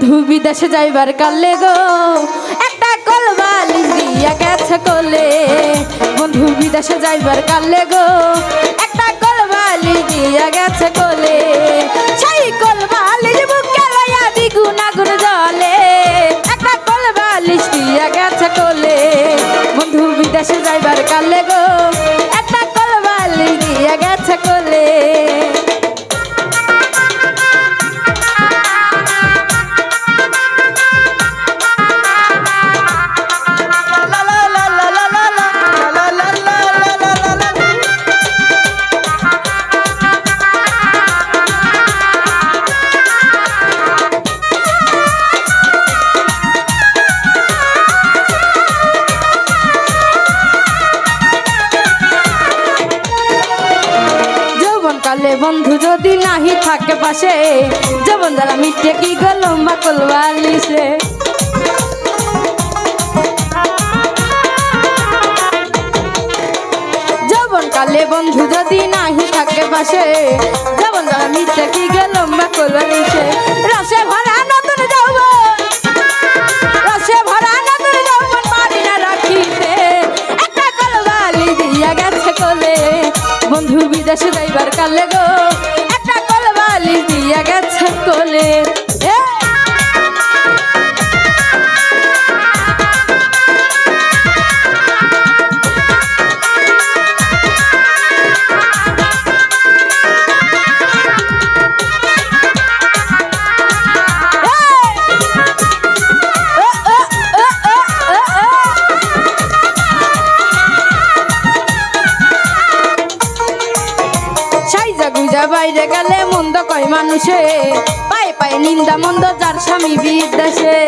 বন্ধু বিদেশে যাইবার কালে গো, একটা কলবালি দিয়া গেছে কলে। বন্ধু বিদেশে যাইবার কালে গো, একটা কলবালি দিয়া গেছে কলে। সেই কলবালির বুকে লইয়া দ্বিগুণ আগুন জলে, একটা কলবালিশ দিয়া কালে বন্ধু যদি নাহি থাকে পাশে যৌবন দ্বারা মিটে কি গেল মাকল বালিশে? কালে বন্ধু যদি নাহি থাকে পাশে যৌবন দ্বারা মিটে কি গেল মাকল বালিশে? রসে ভরা নতুন যৌবন, রসে বন্ধু বিদেশে যাইবার কালে গো একটা কলবালি দিয়া গেছে কোলে বাইরে গেলে মন্দ কয় মানুষে। পায়ে পায়ে নিন্দা মন্দ যার স্বামী বিদেশে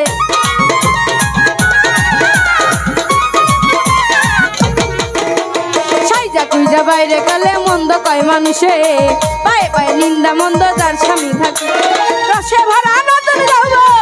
গুজা বাইরে গেলে মন্দ কয় মানুষে। পায়ে পায়ে নিন্দা মন্দ যার স্বামী থাকে। রসে ভরা নতুন যৌবন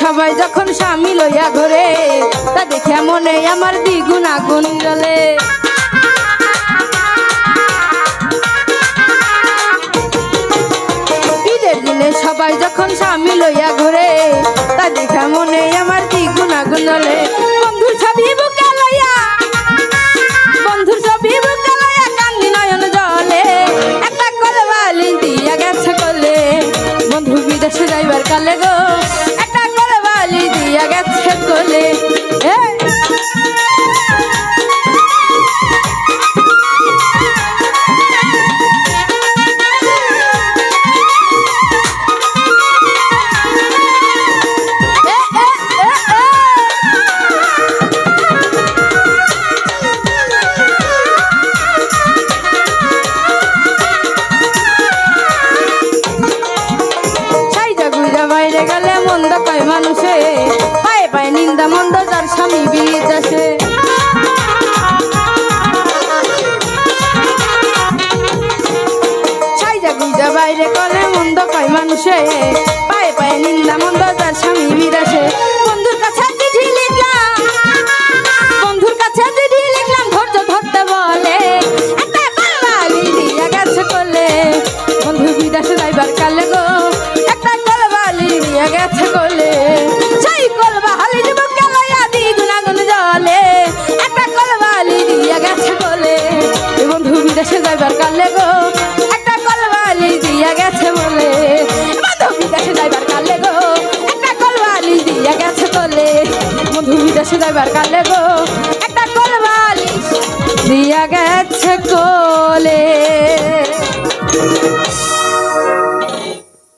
সবাই যখন স্বামী লইয়া ঘরে, তা দেখে মনে আমার দ্বিগুণ আগুন জ্বলে। ঈদের সবাই যখন স্বামী লইয়া ঘরে, তা দেখে মনে আমার দ্বিগুণ আগুন জ্বলে। বন্ধুর ছবি বুকে লইয়া, বন্ধুর ছবি বুকে লইয়া কান্দি নয়ন জলে। একটা কলে বালি দিয়া গেছে কলে। বন্ধু বিদেশে যাইবার কালে গো মানুষে পায়ে পায়ে নিন্দা মন্দ যার স্বামী বিয়ে চাষে বাইরে কলে মন্দ কয় মানুষে। পায়ে পায়ে নিন্দা মন্দ যার স্বামী বিদেশে দিয়া গেছে বলে। বন্ধু বিদেশে যাইবার কালে গো, একটা কলবালি দিয়া গেছে বলে। বন্ধু বিদেশে যাইবার কালে গো, একটা কলবালি দিয়া গেছে কোলে।